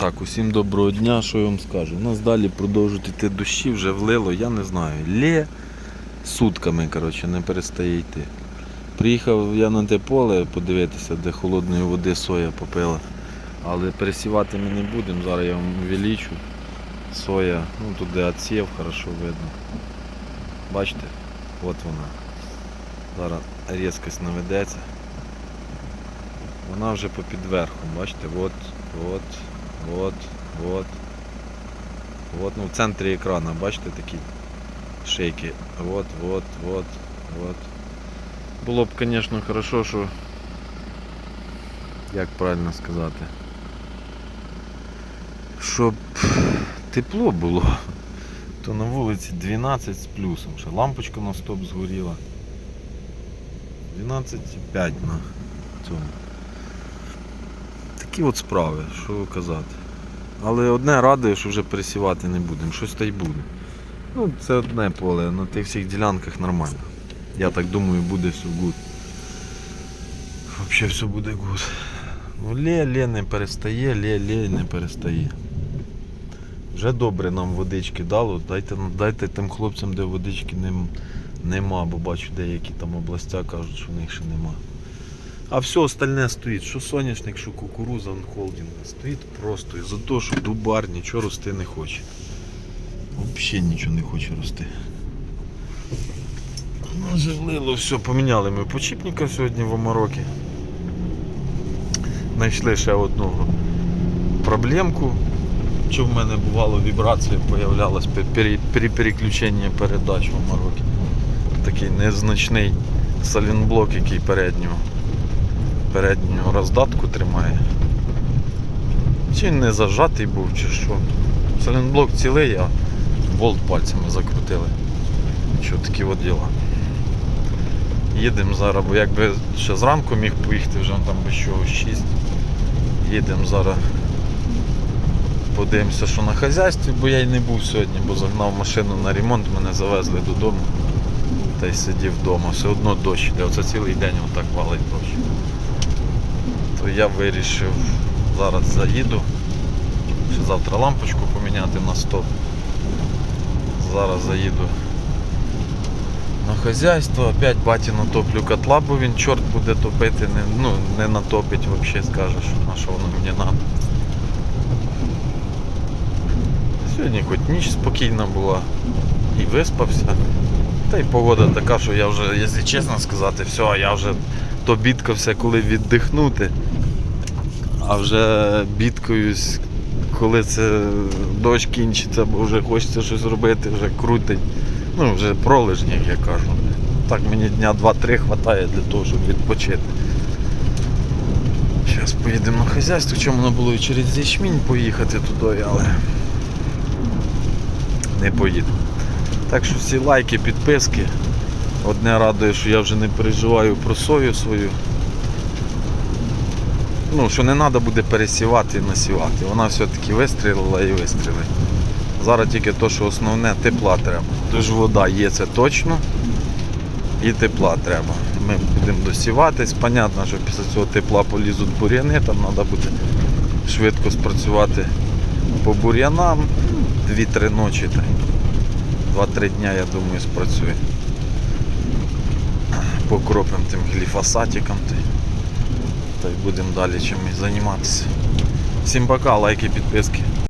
Так, усім доброго дня, що я вам скажу. У нас далі продовжують йти дощі, вже влило, я не знаю. Лє сутками, коротше, не перестає йти. Приїхав я на те поле подивитися, де холодної води соя попила. Але пересівати ми не будемо, зараз я вам увеличу. Соя, ну тут де отсів, хорошо видно. Бачите? От вона. Зараз різкость наведеться. Вона вже попід верхом, бачите, от, от, от, от. От, ну в центрі екрану, бачите такі шейки. От, от, от, от. Було б, звісно, хорошо, що. Як правильно сказати? Щоб тепло було, то на вулиці 12 з плюсом. Ще лампочка на стоп згоріла. 12,5 на цьому. Такі от справи, що казати. Але одне радує, що вже пересівати не будемо, щось та й буде. Ну, це одне поле, на тих всіх ділянках нормально. Я так думаю, буде все гуд. Взагалі все буде гуд. Ну, лє, лє не перестає, лє, лє не перестає. Вже добре нам водички дало, дайте, дайте тим хлопцям, де водички нема, бо бачу деякі там областя кажуть, що в них ще нема. А все остальне стоїть, що соняшник, що кукуруза холдинга. Стоїть просто із-за того, що дубар нічого рости не хоче. Взагалі нічого не хоче рости. Ну, Живлило, все, поміняли ми почіпника сьогодні в Омарокі. Знайшли ще одну проблемку. Що в мене бувало вібрація появлялась при, при, при переключенні передач в Омарокі. Такий незначний салінблок, який переднього передню роздатку тримає. Чи не зажатий був, чи що. Салінблок цілий, а болт пальцями закрутили. Що такі от діла. Їдемо зараз, бо якби ще зранку міг поїхати, вже там без чого 6. Їдемо зараз. Подивимося, що на хазяйстві, бо я й не був сьогодні, бо загнав машину на ремонт, мене завезли додому. Та й сидів вдома. Все одно дощ іде. Оце цілий день отак валить дощ то я вирішив зараз заїду. Ще завтра лампочку поміняти на 100. Зараз заїду на хазяйство, опять баті натоплю котла, бо він чорт буде топити, не, ну, не натопить взагалі, скаже, що на що воно мені треба. Сьогодні хоч ніч спокійна була і виспався. Та й погода така, що я вже, якщо чесно сказати, все, я вже то бідкався, коли віддихнути. А вже бідкаюсь, коли це дощ кінчиться, бо вже хочеться щось робити, вже крутить. Ну, вже пролежні, як я кажу. Так мені дня 2-3 вистачає для того, щоб відпочити. Зараз поїдемо на хазяйство, чому воно було і через ячмінь поїхати туди, але не поїду. Так що всі лайки, підписки. Одне радує, що я вже не переживаю про сою свою. Ну, що не треба буде пересівати і насівати. Вона все-таки вистрілила і вистрілила. Зараз тільки то, що основне тепла треба. Тож вода є, це точно. І тепла треба. Ми будемо досіватись. Понятно, що після цього тепла полізуть бур'яни, там треба буде швидко спрацювати по бур'янам. 2-3 ночі. та й 2-3 дня, я думаю, спрацює покропимо тим гліфосатиком та й будемо далі чимось займатися. Всім пока, лайки, підписки.